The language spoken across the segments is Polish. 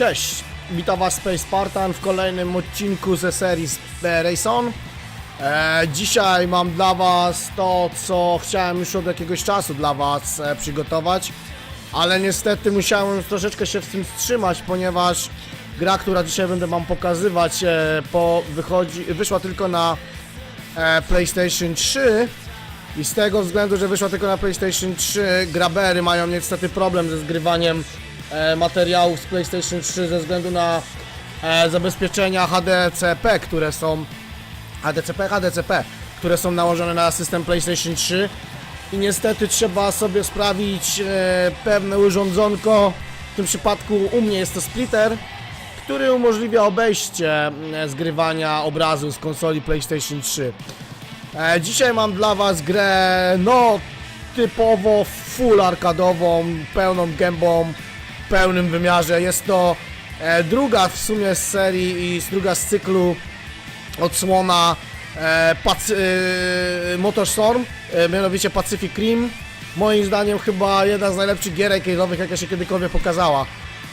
Cześć, witam was Space Spartan w kolejnym odcinku ze serii Rayson. E, dzisiaj mam dla was to, co chciałem już od jakiegoś czasu dla was e, przygotować, ale niestety musiałem troszeczkę się w tym wstrzymać, ponieważ gra, która dzisiaj będę wam pokazywać, e, po, wychodzi, wyszła tylko na e, PlayStation 3 i z tego względu, że wyszła tylko na PlayStation 3, grabery mają niestety problem ze zgrywaniem e, materiałów z PlayStation 3 ze względu na e, zabezpieczenia HDCP, które są HDCP, HDCP, które są nałożone na system PlayStation 3 i niestety trzeba sobie sprawić e, pewne urządzonko, w tym przypadku u mnie jest to splitter, który umożliwia obejście zgrywania obrazu z konsoli PlayStation 3. E, dzisiaj mam dla was grę, no, typowo full arkadową, pełną gębą, pełnym wymiarze. Jest to e, druga w sumie z serii i druga z cyklu odsłona e, Pac- e, Motorstorm, e, mianowicie Pacific Rim. Moim zdaniem chyba jedna z najlepszych gier arcade'owych, jaka się kiedykolwiek pokazała.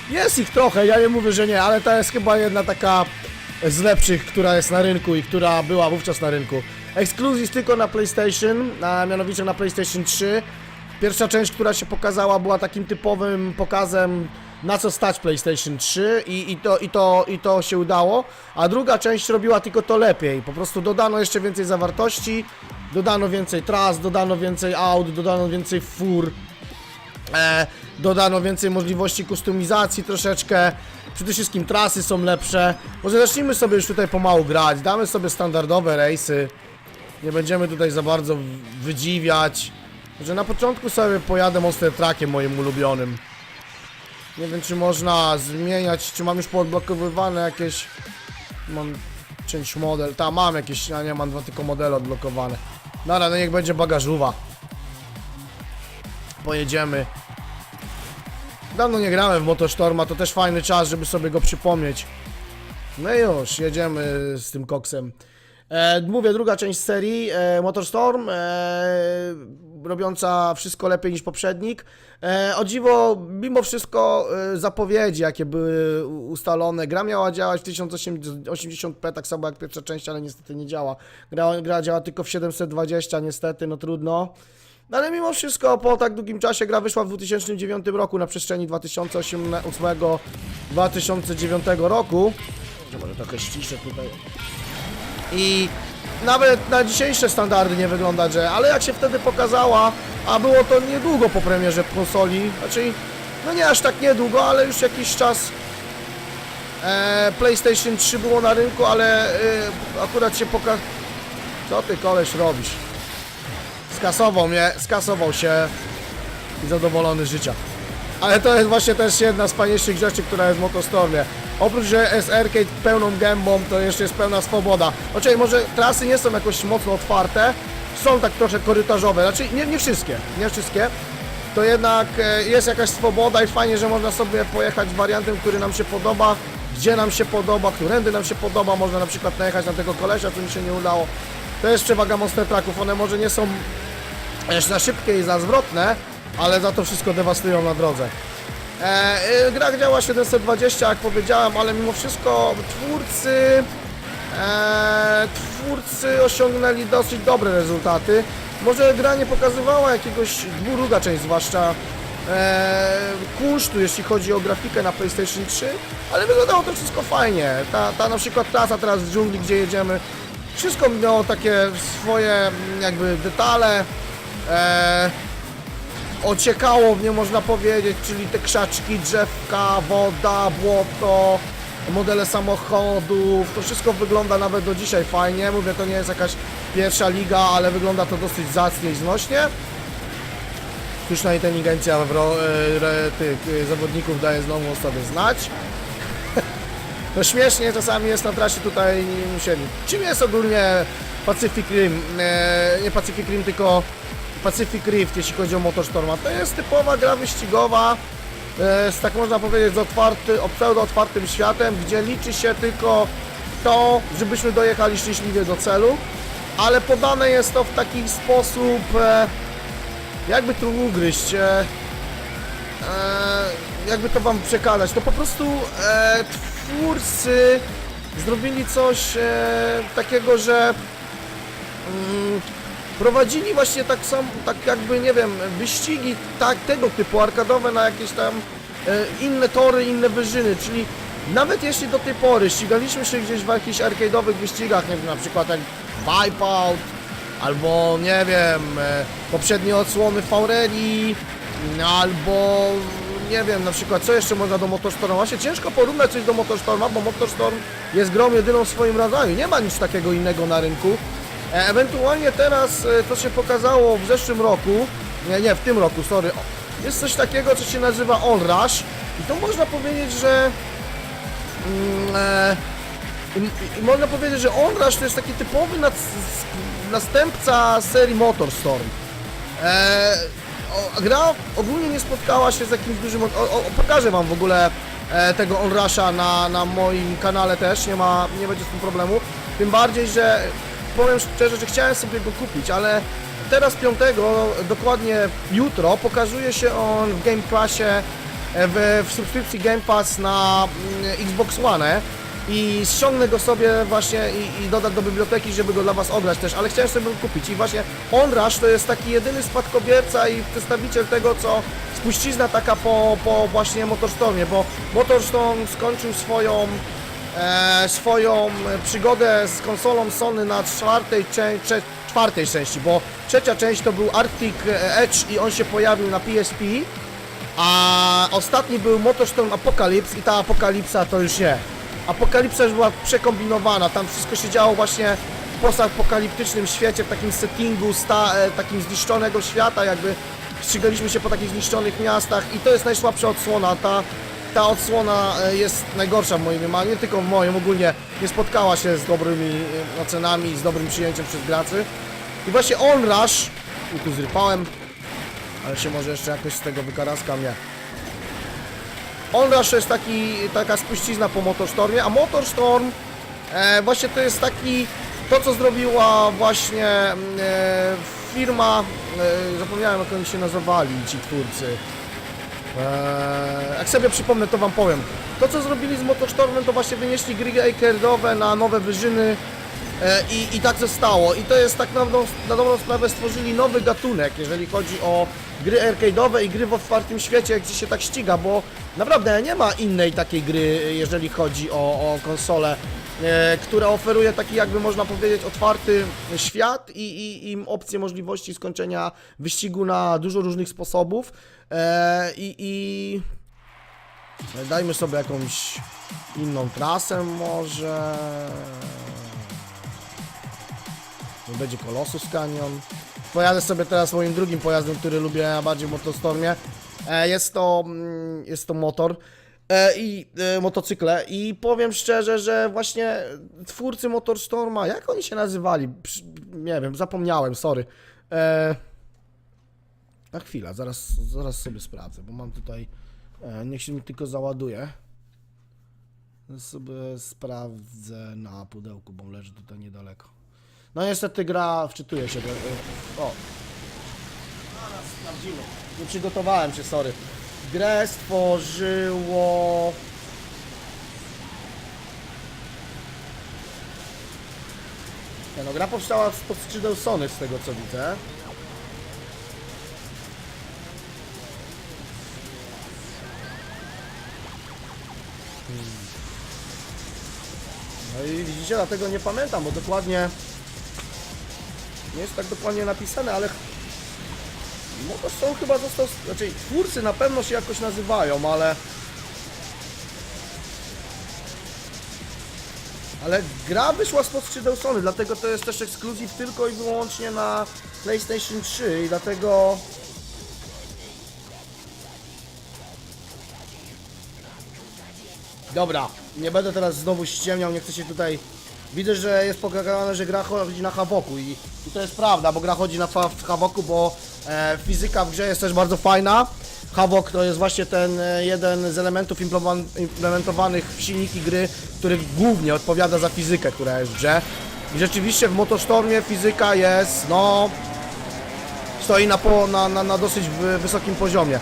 Jest ich trochę, ja nie mówię, że nie, ale to jest chyba jedna taka z lepszych, która jest na rynku i która była wówczas na rynku. Ekskluzyw tylko na PlayStation, a mianowicie na PlayStation 3. Pierwsza część, która się pokazała, była takim typowym pokazem na co stać PlayStation 3 i, i, to, i, to, i to się udało, a druga część robiła tylko to lepiej. Po prostu dodano jeszcze więcej zawartości, dodano więcej tras, dodano więcej aut, dodano więcej fur, e, dodano więcej możliwości kustomizacji troszeczkę. Przede wszystkim trasy są lepsze. Może zacznijmy sobie już tutaj pomału grać. Damy sobie standardowe rejsy. Nie będziemy tutaj za bardzo wydziwiać. Że na początku sobie pojadę Monster Truckiem moim ulubionym. Nie wiem czy można zmieniać, czy mam już poodblokowywane jakieś... Mam część model. Ta mam jakieś, ja nie mam dwa tylko modele odblokowane. Dobra, no niech będzie bagażuwa. Pojedziemy. Dawno nie grałem w Motorstorma, to też fajny czas, żeby sobie go przypomnieć. No i już, jedziemy z tym koksem. E, mówię, druga część serii, e, Motorstorm, e, robiąca wszystko lepiej niż poprzednik. E, o dziwo, mimo wszystko e, zapowiedzi, jakie były ustalone, gra miała działać w 1080p, tak samo jak pierwsza część, ale niestety nie działa. Gra, gra działa tylko w 720, niestety, no trudno. No ale mimo wszystko po tak długim czasie gra wyszła w 2009 roku na przestrzeni 2008-2009 roku. Że Może trochę ściszę tutaj. I nawet na dzisiejsze standardy nie wygląda, że, ale jak się wtedy pokazała, a było to niedługo po premierze konsoli, znaczy, no nie aż tak niedługo, ale już jakiś czas e, PlayStation 3 było na rynku, ale e, akurat się poka... Co ty koleś robisz? Skasował mnie, skasował się i zadowolony życia. Ale to jest właśnie też jedna z fajniejszych rzeczy, która jest w Motostormie. Oprócz, że jest arcade pełną gębą, to jeszcze jest pełna swoboda. Oczywiście może trasy nie są jakoś mocno otwarte, są tak trochę korytarzowe, znaczy nie, nie wszystkie, nie wszystkie. To jednak e, jest jakaś swoboda i fajnie, że można sobie pojechać wariantem, który nam się podoba, gdzie nam się podoba, którędy nam się podoba. Można na przykład najechać na tego kolesia, co mi się nie udało. To jest przewaga Monster Trucków, one może nie są za szybkie i za zwrotne, ale za to wszystko dewastują na drodze. E, e, gra działa 720, jak powiedziałem, ale mimo wszystko twórcy e, twórcy osiągnęli dosyć dobre rezultaty. Może gra nie pokazywała jakiegoś, druga część zwłaszcza, e, kunsztu, jeśli chodzi o grafikę na PlayStation 3, ale wyglądało to wszystko fajnie. Ta, ta na przykład trasa teraz w dżungli, gdzie jedziemy, wszystko miało takie swoje jakby detale. E, ociekało nie można powiedzieć, czyli te krzaczki, drzewka, woda, błoto, modele samochodów, to wszystko wygląda nawet do dzisiaj fajnie, mówię to nie jest jakaś pierwsza liga, ale wygląda to dosyć zacnie i znośnie. Sztuczna inteligencja w ro, e, re, tych e, zawodników daje znowu sobie znać. No śmiesznie czasami jest na trasie tutaj nie musieli. Czym jest ogólnie Pacific Rim? E, nie Pacific Rim, tylko Pacific Rift, jeśli chodzi o Motorstorma. To jest typowa gra wyścigowa, e, z tak można powiedzieć z otwarty, pseudo otwartym światem, gdzie liczy się tylko to, żebyśmy dojechali szczęśliwie do celu, ale podane jest to w taki sposób, e, jakby tu ugryźć, e, jakby to wam przekazać, to po prostu twórcy zrobili coś takiego, że mm, prowadzili właśnie tak samo, tak jakby, nie wiem, wyścigi tak, tego typu arkadowe na jakieś tam e, inne tory, inne wyżyny, czyli nawet jeśli do tej pory ścigaliśmy się gdzieś w jakichś arcade'owych wyścigach, nie wiem, na przykład jak Wipeout, albo nie wiem, e, poprzednie odsłony Faureli, albo nie wiem, na przykład co jeszcze można do Motorstorma, właśnie ciężko porównać coś do Motorstorma, bo Motorstorm jest grą jedyną w swoim rodzaju, nie ma nic takiego innego na rynku. E, Ewentualnie teraz e, to się pokazało w zeszłym roku, nie, nie, w tym roku, sorry, jest coś takiego, co się nazywa Onrush i to można powiedzieć, że mm, e, można powiedzieć, że Onrush to jest taki typowy nas, następca serii Motorstorm. E, o, gra ogólnie nie spotkała się z jakimś dużym... O, o, pokażę wam w ogóle e, tego Onrusha na, na moim kanale też, nie ma, nie będzie z tym problemu. Tym bardziej, że powiem szczerze, że chciałem sobie go kupić, ale teraz 5, dokładnie jutro, pokazuje się on w Game Passie, e, w, w subskrypcji Game Pass na mm, Xbox One. I ściągnę go sobie właśnie i, i dodać do biblioteki, żeby go dla Was ograć też, ale chciałem sobie go kupić. I właśnie Onrush to jest taki jedyny spadkobierca i przedstawiciel tego, co spuścizna taka po, po właśnie Motorstormie, bo Motorstorm skończył swoją swoją przygodę z konsolą Sony na czwartej, czwartej części, bo trzecia część to był Arctic Edge i on się pojawił na PSP, a ostatni był Motorstorm Apocalypse i ta apokalipsa to już nie. Apokalipsa już była przekombinowana, tam wszystko się działo właśnie w postapokaliptycznym świecie, w takim settingu, sta, e, takim zniszczonego świata, jakby ścigaliśmy się po takich zniszczonych miastach i to jest najsłabsza odsłona, ta, ta odsłona e, jest najgorsza w moim ale nie tylko w moim, ogólnie nie spotkała się z dobrymi e, ocenami i z dobrym przyjęciem przez graczy. I właśnie Onrush, i tu zrypałem, ale się może jeszcze jakoś z tego wykaraskam, nie. Onrush jest taki, taka spuścizna po Motorstormie, a Motorstorm e, właśnie to jest taki, to co zrobiła właśnie mm, e, firma, e, zapomniałem jak oni się nazywali, ci twórcy. E, jak sobie przypomnę, to wam powiem. To co zrobili z Motorstormem, to właśnie wynieśli gry arcade'owe na nowe wyżyny e, i, i tak zostało. I to jest tak na na dobrą sprawę stworzyli nowy gatunek, jeżeli chodzi o gry arcade'owe i gry w otwartym świecie, gdzie się tak ściga, bo naprawdę nie ma innej takiej gry, jeżeli chodzi o, o konsolę, która oferuje taki jakby można powiedzieć otwarty świat i, i, i opcje możliwości skończenia wyścigu na dużo różnych sposobów e, i, i dajmy sobie jakąś inną trasę może będzie Colossus Canyon. Pojadę sobie teraz moim drugim pojazdem, który lubię najbardziej w Motostormie. E, jest to, mm, jest to motor e, i e, motocykle i powiem szczerze, że właśnie twórcy Motorstorma, jak oni się nazywali? Nie wiem, zapomniałem, sorry. E, na chwilę, zaraz, zaraz sobie sprawdzę, bo mam tutaj, e, niech się mi tylko załaduje. Sobie sprawdzę na pudełku, bo leży tutaj niedaleko. No niestety gra wczytuje się do... O! Zaraz sprawdzimy. Nie przygotowałem się, sorry. Grę stworzyło... Nie no, gra powstała spod skrzydeł Sony, z tego co widzę. No i widzicie, dlatego nie pamiętam, bo dokładnie nie jest tak dokładnie napisane, ale no to są chyba został, znaczy twórcy na pewno się jakoś nazywają, ale ale gra wyszła spod skrzydeł Sony, dlatego to jest też ekskluzyw tylko i wyłącznie na PlayStation 3 i dlatego Dobra, nie będę teraz znowu ściemniał, nie chcę się tutaj... Widzę, że jest pokazane, że gra chodzi na Havoku i, i to jest prawda, bo gra chodzi na Havoku, bo e, fizyka w grze jest też bardzo fajna. Havok to jest właśnie ten e, jeden z elementów implemen- implementowanych w silniki gry, który głównie odpowiada za fizykę, która jest w grze. I rzeczywiście w Motorstormie fizyka jest, no... Stoi na, po, na, na, na dosyć wy- wysokim poziomie.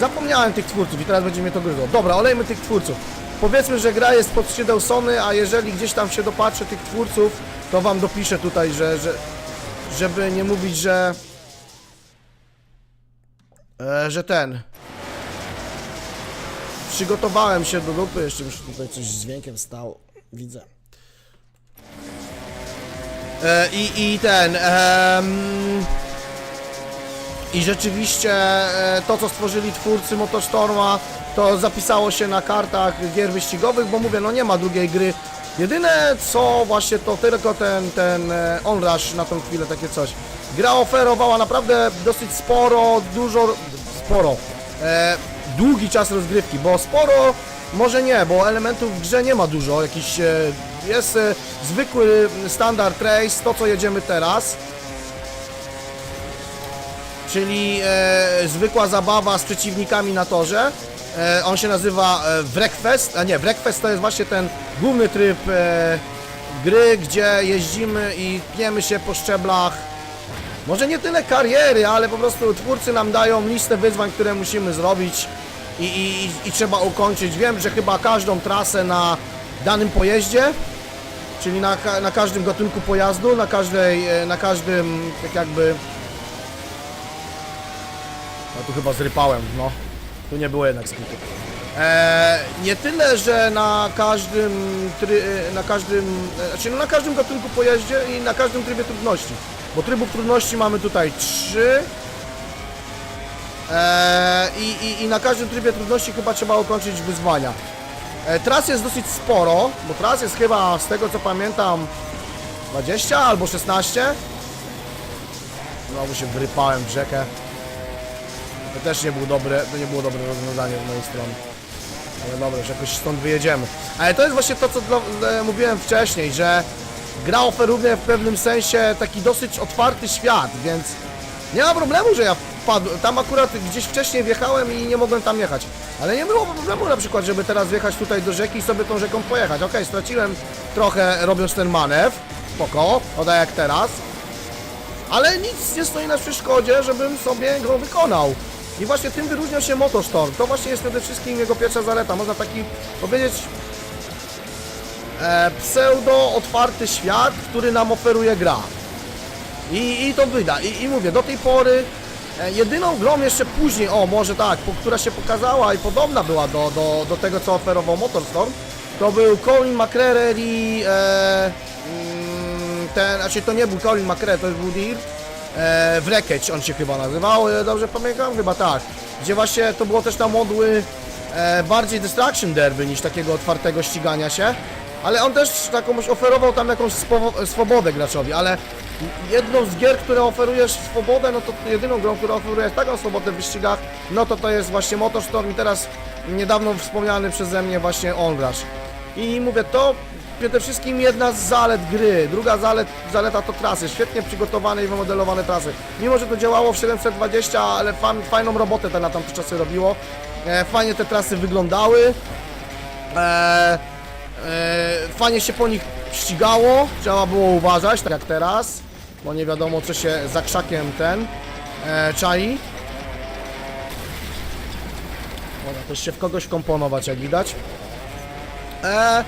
Zapomniałem tych twórców i teraz będzie mnie to gryzło. Dobra, olejmy tych twórców. Powiedzmy, że gra jest pod skrzydeł Sony, a jeżeli gdzieś tam się dopatrzę tych twórców, to wam dopiszę tutaj, że, że żeby nie mówić, że e, że ten przygotowałem się do dupy, jeszcze się tutaj coś z dźwiękiem stało, widzę. E, i, I ten. I rzeczywiście e, to, co stworzyli twórcy Motorstorma, to zapisało się na kartach gier wyścigowych, bo mówię, no nie ma drugiej gry. Jedyne co właśnie to tylko ten, ten e, Onrush na tą chwilę takie coś. Gra oferowała naprawdę dosyć sporo, dużo, sporo, e, długi czas rozgrywki, bo sporo może nie, bo elementów w grze nie ma dużo, jakiś e, jest e, zwykły standard race, to co jedziemy teraz, czyli e, zwykła zabawa z przeciwnikami na torze. E, on się nazywa e, Wreckfest, a nie, Wreckfest to jest właśnie ten główny tryb e, gry, gdzie jeździmy i pniemy się po szczeblach. Może nie tyle kariery, ale po prostu twórcy nam dają listę wyzwań, które musimy zrobić i, i, i- trzeba ukończyć. Wiem, że chyba każdą trasę na danym pojeździe, czyli na, na każdym gatunku pojazdu, na każdej, e, na każdym, tak jakby no tu chyba zrypałem, no. Tu nie było jednak skitu. Eee, nie tyle, że na każdym, try, na każdym, e, znaczy no na każdym gatunku pojeździe i na każdym trybie trudności. Bo trybów trudności mamy tutaj trzy. Eee, i, i, I na każdym trybie trudności chyba trzeba ukończyć wyzwania. E, tras jest dosyć sporo, bo tras jest chyba z tego co pamiętam 20 albo 16. Znowu się wrypałem w rzekę. To też nie było dobre, to nie było dobre rozwiązanie z mojej strony. Ale dobra, że jakoś stąd wyjedziemy. Ale to jest właśnie to, co dla, e, mówiłem wcześniej, że gra oferuje w pewnym sensie taki dosyć otwarty świat, więc nie ma problemu, że ja wpadłem. Tam akurat gdzieś wcześniej wjechałem i nie mogłem tam jechać. Ale nie było problemu na przykład, żeby teraz wjechać tutaj do rzeki i sobie tą rzeką pojechać. Okej, straciłem trochę robiąc ten manewr. Spoko, oda jak teraz ale nic nie stoi na przeszkodzie, żebym sobie go wykonał. I właśnie tym wyróżnia się Motorstorm. To właśnie jest przede wszystkim jego pierwsza zaleta. Można taki powiedzieć e, pseudo otwarty świat, który nam oferuje gra. I, i to wyda. I, I mówię, do tej pory e, jedyną grą jeszcze później, o może tak, po, która się pokazała i podobna była do, do, do tego, co oferował Motorstorm, to był Colin McRae i e, mm, ten, znaczy to nie był Colin McRae, to był Dirt. E, Wreckage on się chyba nazywał, e, dobrze pamiętam? Chyba tak. Gdzie właśnie to było też na modły e, bardziej Destruction Derby niż takiego otwartego ścigania się. Ale on też taką oferował tam jakąś swobodę graczowi, ale jedną z gier, które oferujesz swobodę, no to jedyną grą, która oferuje taką swobodę w wyścigach, no to to jest właśnie Motorstorm i teraz niedawno wspomniany przeze mnie właśnie Onrush. I mówię, to przede wszystkim jedna z zalet gry. Druga zalet, zaleta to trasy. Świetnie przygotowane i wymodelowane trasy. Mimo, że to działało w 720, ale fan, fajną robotę to na tamte czasy robiło. E, fajnie te trasy wyglądały. E, e, fajnie się po nich ścigało. Trzeba było uważać, tak jak teraz. Bo nie wiadomo, co się za krzakiem ten e, czai. Można też się w kogoś komponować, jak widać. E,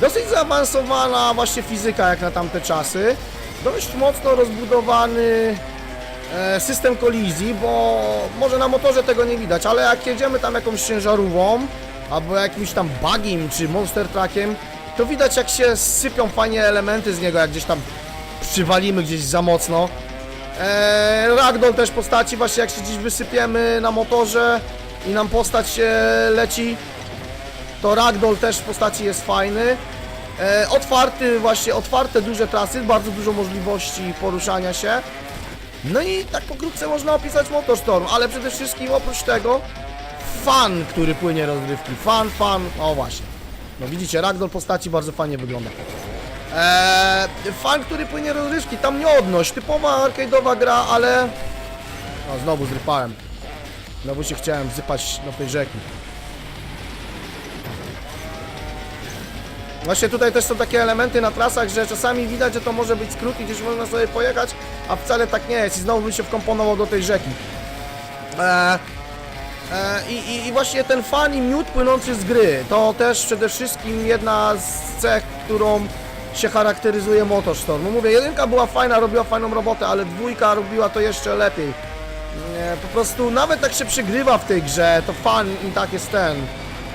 dosyć zaawansowana właśnie fizyka jak na tamte czasy. Dość mocno rozbudowany e, system kolizji, bo może na motorze tego nie widać, ale jak jedziemy tam jakąś ciężarówką albo jakimś tam bugiem czy monster truckiem, to widać jak się sypią fajnie elementy z niego, jak gdzieś tam przywalimy gdzieś za mocno. Eee, ragdoll też postaci, właśnie jak się gdzieś wysypiemy na motorze i nam postać się leci, to ragdoll też w postaci jest fajny. E, otwarty, właśnie otwarte duże trasy, bardzo dużo możliwości poruszania się. No i tak pokrótce można opisać Motorstorm, ale przede wszystkim oprócz tego fan, który płynie rozrywki. Fan, fan, o właśnie. No widzicie, ragdoll postaci bardzo fajnie wygląda. Eee, fan, który płynie rozrywki, tam nie odnoś, typowa arcade'owa gra, ale... O, znowu zrypałem. Znowu się chciałem zypać do tej rzeki. Właśnie tutaj też są takie elementy na trasach, że czasami widać, że to może być skrót i gdzieś można sobie pojechać, a wcale tak nie jest i znowu bym się wkomponował do tej rzeki. Eee, i, i, I właśnie ten fan i miód płynący z gry, to też przede wszystkim jedna z cech, którą się charakteryzuje Motorstorm. No mówię, jedynka była fajna, robiła fajną robotę, ale dwójka robiła to jeszcze lepiej. Nie, po prostu nawet jak się przegrywa w tej grze, to fan i tak jest ten.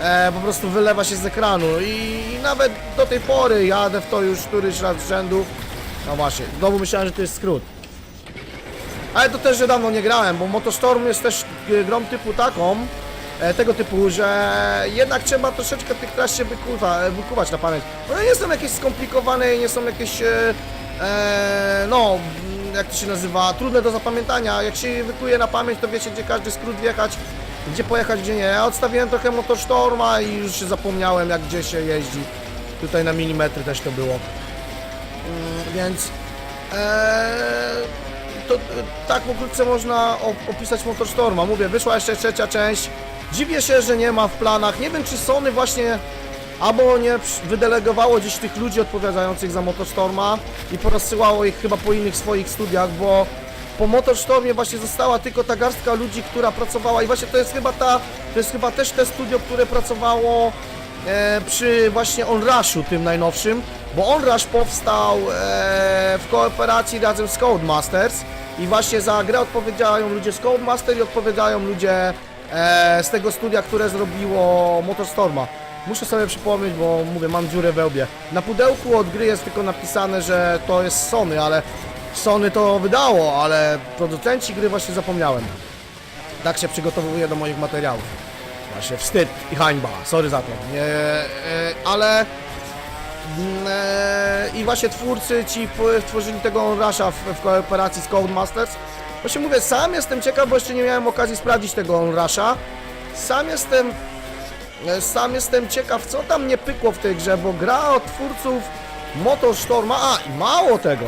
E, po prostu wylewa się z ekranu i, nawet do tej pory jadę w to już któryś raz z rzędu. No właśnie, znowu myślałem, że to jest skrót. Ale to też, że dawno nie grałem, bo Motostorm jest też e, grą typu taką, e, tego typu, że jednak trzeba troszeczkę tych tras się wykuwa, e, wykuwać na pamięć. One nie są jakieś skomplikowane i nie są jakieś, e, e, no, jak to się nazywa, trudne do zapamiętania. Jak się je wykuje na pamięć, to wiecie, gdzie każdy skrót wjechać, gdzie pojechać, gdzie nie. Ja odstawiłem trochę Motorstorma i już się zapomniałem, jak gdzie się jeździ. Tutaj na milimetry też to było. Mm, Więc Eee, to e, tak pokrótce można op- opisać Motorstorma. Mówię, wyszła jeszcze trzecia część. Dziwię się, że nie ma w planach. Nie wiem, czy Sony właśnie albo nie wydelegowało gdzieś tych ludzi odpowiadających za Motorstorma i porozsyłało ich chyba po innych swoich studiach, bo po Motorstormie właśnie została tylko ta garstka ludzi, która pracowała i właśnie to jest chyba ta, to jest chyba też te studio, które pracowało e, przy właśnie Onrushu tym najnowszym, bo Onrush powstał e, w kooperacji razem z Codemasters i właśnie za grę odpowiedziają ludzie z Codemaster i odpowiadają ludzie e, z tego studia, które zrobiło Motorstorma. Muszę sobie przypomnieć, bo mówię, mam dziurę we łbie. Na pudełku od gry jest tylko napisane, że to jest Sony, ale Sony to wydało, ale producenci gry właśnie zapomniałem. Tak się przygotowuję do moich materiałów. Właśnie wstyd i hańba, sorry za to. E, ale mm, e, i właśnie twórcy ci tworzyli tego Onrusha w, w kooperacji z Codemasters. Właśnie mówię, sam jestem ciekaw, bo jeszcze nie miałem okazji sprawdzić tego Onrusha. Sam jestem e, sam jestem ciekaw, co tam nie pykło w tej grze, bo gra od twórców Motorstorma, a i mało tego,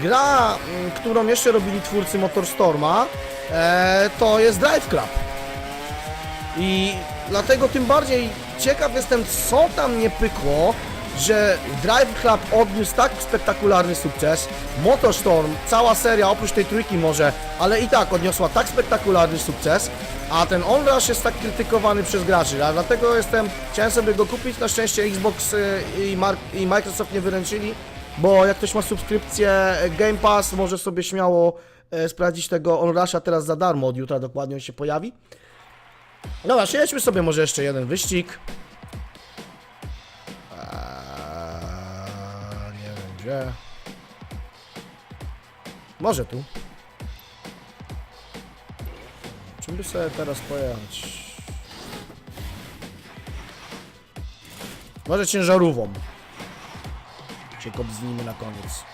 gra, mm, którą jeszcze robili twórcy Motorstorma, e, to jest Drive Club. I dlatego tym bardziej ciekaw jestem, co tam nie pykło, że Drive Club odniósł tak spektakularny sukces. Motorstorm, cała seria, oprócz tej trójki może, ale i tak odniosła tak spektakularny sukces, a ten Onrush jest tak krytykowany przez graczy, a dlatego jestem, chciałem sobie go kupić, na szczęście Xbox y, i, Mark, i Microsoft nie wyręczyli, bo jak ktoś ma subskrypcję e, Game Pass, może sobie śmiało e, sprawdzić tego Onrusha teraz za darmo, od jutra dokładnie on się pojawi. Dobra, przejedźmy sobie może jeszcze jeden wyścig. Eee, nie wiem gdzie. Może tu. Czym by sobie teraz pojechać? Może ciężarówą. Się kopznijmy na koniec.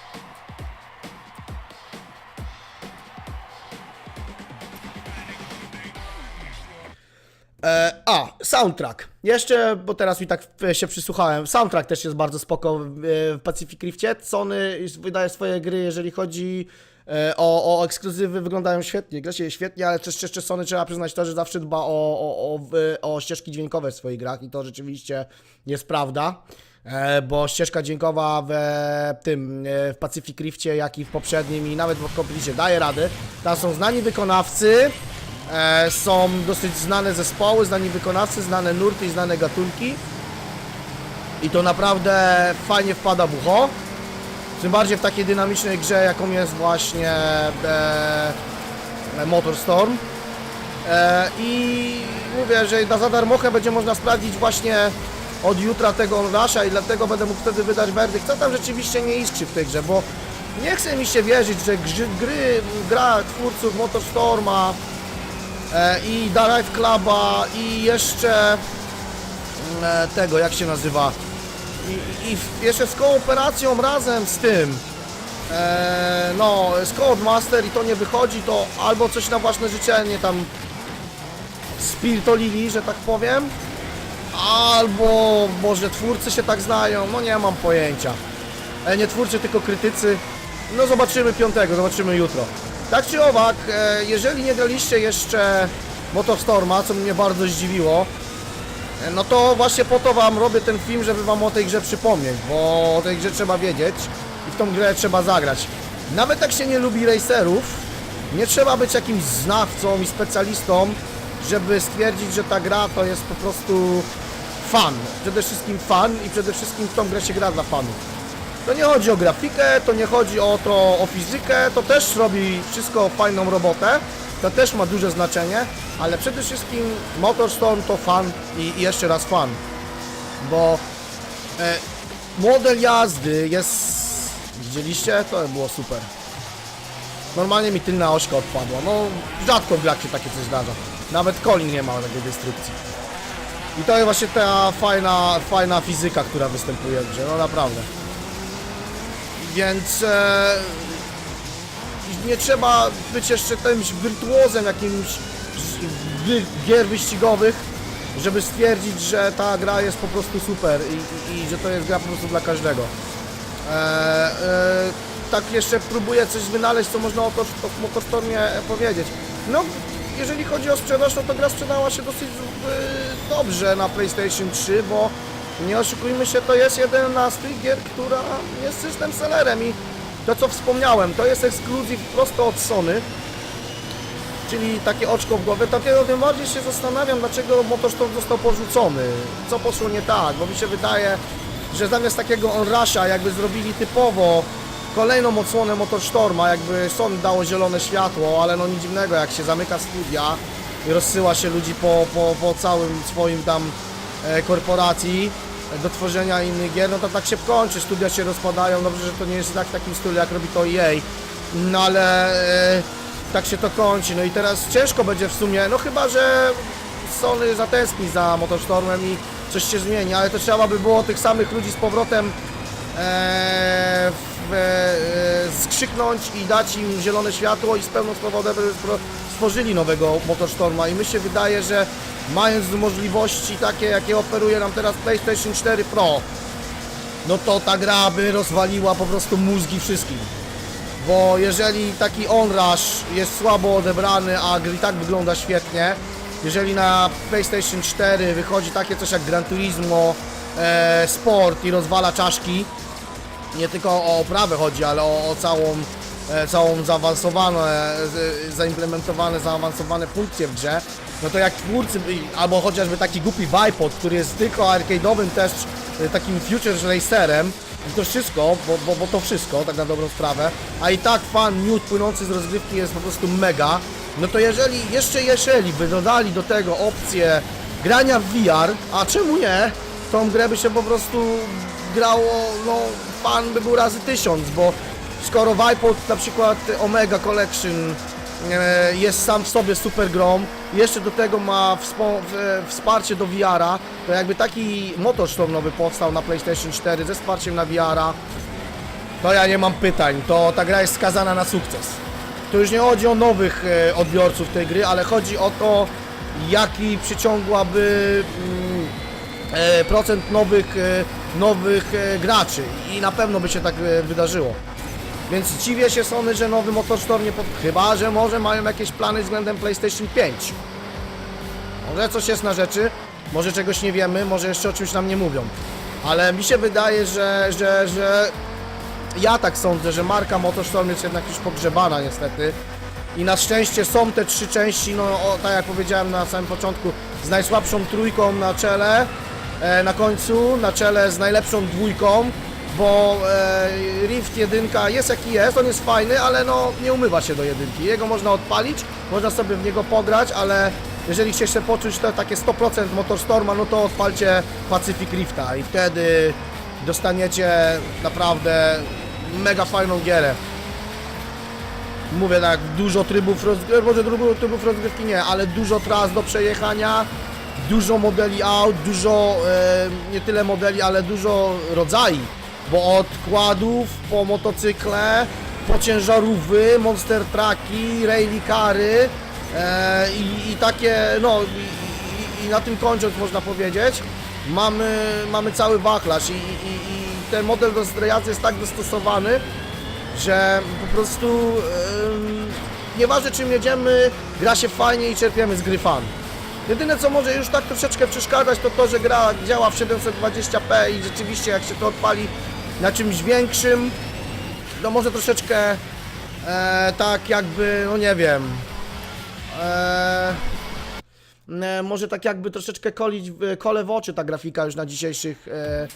E, a, soundtrack. Jeszcze, bo teraz mi tak się przysłuchałem. Soundtrack też jest bardzo spoko w, Pacific Riftie. Sony wydaje swoje gry, jeżeli chodzi e, o, o ekskluzywy, wyglądają świetnie. Gra się świetnie, ale też jeszcze Sony trzeba przyznać to, że zawsze dba o, o, o, o ścieżki dźwiękowe w swoich grach i to rzeczywiście jest prawda. E, bo ścieżka dźwiękowa w tym, e, w Pacific Riftie, jak i w poprzednim i nawet w Completie daje radę. Tam są znani wykonawcy, są dosyć znane zespoły, znani wykonawcy, znane nurty i znane gatunki. I to naprawdę fajnie wpada w ucho. Tym bardziej w takiej dynamicznej grze, jaką jest właśnie e, e, Motorstorm. E, I mówię, że na za darmochę będzie można sprawdzić właśnie od jutra tego Onrusha i dlatego będę mógł wtedy wydać werdykt, co tam rzeczywiście nie iskrzy w tej grze, bo nie chce mi się wierzyć, że gry, gra twórców Motorstorma e, i Drive Cluba i jeszcze e, tego, jak się nazywa? I, i jeszcze z kooperacją razem z tym. E, no, z Codemaster i to nie wychodzi, to albo coś na własne życzenie tam spirtolili, że tak powiem albo może twórcy się tak znają, no nie mam pojęcia. Nie twórcy, tylko krytycy. No zobaczymy piątego, zobaczymy jutro tak czy owak, e, jeżeli nie graliście jeszcze Motorstorma, co mnie bardzo zdziwiło, e, no to właśnie po to wam robię ten film, żeby wam o tej grze przypomnieć, bo o tej grze trzeba wiedzieć i w tą grę trzeba zagrać. Nawet jak się nie lubi racerów, nie trzeba być jakimś znawcą i specjalistą, żeby stwierdzić, że ta gra to jest po prostu fan. Przede wszystkim fan i przede wszystkim w tą grę się gra dla fanów. To nie chodzi o grafikę, to nie chodzi o to, o fizykę, to też robi wszystko fajną robotę, to też ma duże znaczenie, ale przede wszystkim Motorstorm to fan i, jeszcze raz fan, bo e, model jazdy jest, widzieliście? To było super. Normalnie mi tylna ośka odpadła, no rzadko w grach się takie coś zdarza, nawet Colin nie ma takiej destrukcji. I to jest właśnie ta fajna, fajna fizyka, która występuje w grze, no naprawdę. Więc e, nie trzeba być jeszcze jakimś wirtuozem jakimś gier wyścigowych, żeby stwierdzić, że ta gra jest po prostu super i, i, i że to jest gra po prostu dla każdego. E, e, tak jeszcze próbuję coś wynaleźć, co można o, to, o Motorstormie powiedzieć. No, jeżeli chodzi o sprzedaż, no to gra sprzedała się dosyć e, dobrze na PlayStation 3, bo nie oszukujmy się, to jest jedna z tych gier, która jest system sellerem i to co wspomniałem, to jest ekskluzyw prosto od Sony, czyli takie oczko w głowę, takiego tym bardziej się zastanawiam, dlaczego Motorstorm został porzucony, co poszło nie tak, bo mi się wydaje, że zamiast takiego Onrusha jakby zrobili typowo kolejną odsłonę Motorstorma, jakby Sony dało zielone światło, ale no nic dziwnego, jak się zamyka studia i rozsyła się ludzi po, po, po całym swoim tam e, korporacji do tworzenia innych gier, no to tak się kończy, studia się rozpadają, dobrze, że to nie jest tak w takim stylu, jak robi to EA, no ale e, tak się to kończy, no i teraz ciężko będzie w sumie, no chyba, że Sony zatęskni za Motorstormem i coś się zmieni, ale to trzeba by było tych samych ludzi z powrotem e, w, e, skrzyknąć i dać im zielone światło i z pełną spro- stworzyli nowego Motorstorma. I mi się wydaje, że mając możliwości takie, jakie oferuje nam teraz PlayStation 4 Pro, no to ta gra by rozwaliła po prostu mózgi wszystkim. Bo jeżeli taki onrush jest słabo odebrany, a gry tak wygląda świetnie, jeżeli na PlayStation 4 wychodzi takie coś jak Gran Turismo e, Sport i rozwala czaszki, nie tylko o oprawę chodzi, ale o, o całą, e, całą zaawansowane, z- zaimplementowane, zaawansowane funkcje w grze, no to jak twórcy, albo chociażby taki głupi Vipod, który jest tylko arcade'owym też e, takim Future Racerem, i to wszystko, bo, bo, bo to wszystko, tak na dobrą sprawę, a i tak fan news płynący z rozgrywki jest po prostu mega, no to jeżeli, jeszcze jeżeli by dodali do tego opcję grania w VR, a czemu nie, tą grę by się po prostu grało, no fan by był razy tysiąc, bo skoro Wipeout na przykład Omega Collection jest sam w sobie super grą, jeszcze do tego ma wsparcie do VR-a, to jakby taki Motorstorm nowy powstał na PlayStation 4 ze wsparciem na VR-a, to ja nie mam pytań, to ta gra jest skazana na sukces. To już nie chodzi o nowych e, odbiorców tej gry, ale chodzi o to, jaki przyciągłaby mm, e, procent nowych, e, nowych e, graczy. I na pewno by się tak e, wydarzyło. Więc dziwię się Sony, że nowy Motorstorm nie pod... Chyba, że może mają jakieś plany względem PlayStation 5. Może coś jest na rzeczy, może czegoś nie wiemy, może jeszcze o czymś nam nie mówią. Ale mi się wydaje, że, że, że ja tak sądzę, że marka Motorstorm jest jednak już pogrzebana niestety. I na szczęście są te trzy części, no o, tak jak powiedziałem na samym początku, z najsłabszą trójką na czele, e, na końcu, na czele z najlepszą dwójką, bo e, Rift 1 jest jaki jest, on jest fajny, ale no nie umywa się do jedynki. Jego można odpalić, można sobie w niego pograć, ale jeżeli chcecie poczuć to takie 100% Motorstorma, no to odpalcie Pacific Rifta i wtedy dostaniecie naprawdę mega fajną gierę. Mówię tak, dużo trybów rozgrywki, może dużo trybów rozgrywki nie, ale dużo tras do przejechania, dużo modeli aut, dużo, e, nie tyle modeli, ale dużo rodzajów, bo od kładów po motocykle, po ciężarówki, monster trucki, rally cary e, i, i takie, no i, i, na tym kończąc można powiedzieć, mamy, mamy cały wachlarz i, i, i ten model do jest tak dostosowany, że po prostu ym, nieważne czym jedziemy, gra się fajnie i czerpiemy z gry fan. Jedyne co może już tak troszeczkę przeszkadzać to to, że gra działa w 720p i rzeczywiście jak się to odpali na czymś większym, no może troszeczkę e, tak jakby, no nie wiem, e, e, może tak jakby troszeczkę kolić, kole w oczy ta grafika już na dzisiejszych, e,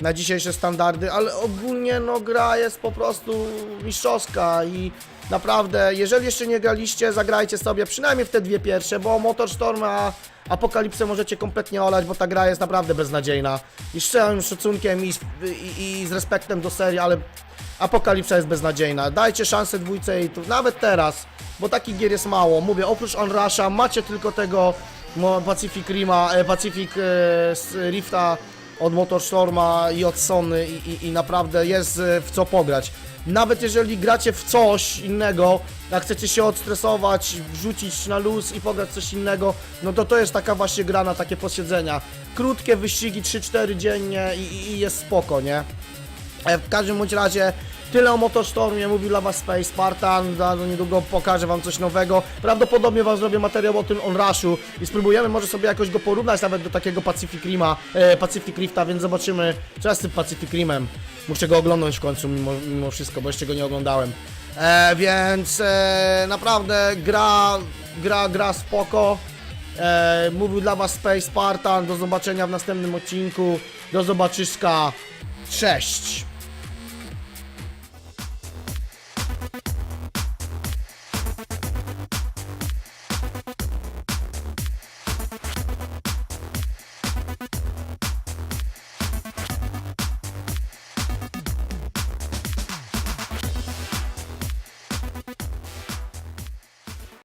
na dzisiejsze standardy, ale ogólnie no gra jest po prostu mistrzowska i naprawdę, jeżeli jeszcze nie graliście, zagrajcie sobie przynajmniej w te dwie pierwsze, bo Motorstorm a Apokalipsę możecie kompletnie olać, bo ta gra jest naprawdę beznadziejna i z całym szacunkiem i z, i, i z respektem do serii, ale Apokalipsa jest beznadziejna. Dajcie szansę dwójce i tu, nawet teraz, bo takich gier jest mało. Mówię, oprócz Onrusha macie tylko tego Pacific Rima, e, Pacific e, Rifta od Motorstorma i od Sony i, i, i naprawdę jest e, w co pograć. Nawet jeżeli gracie w coś innego, jak chcecie się odstresować, wrzucić na luz i pograć coś innego, no to to jest taka właśnie gra na takie posiedzenia. Krótkie wyścigi, 3-4 dziennie i, i, jest spoko, nie? E, W każdym bądź razie tyle o Motorstormie, mówił dla was Space Spartan, za niedługo pokażę wam coś nowego. Prawdopodobnie wam zrobię materiał o tym Onrushu i spróbujemy może sobie jakoś go porównać nawet do takiego Pacific Rima, e, Pacific Rifta, więc zobaczymy, co jest z tym Pacific Rimem. Muszę go oglądać w końcu mimo, mimo wszystko, bo jeszcze go nie oglądałem. E, więc e, naprawdę gra, gra, gra spoko. E, mówił dla was Space Spartan, do zobaczenia w następnym odcinku. Do zobaczyska. Cześć!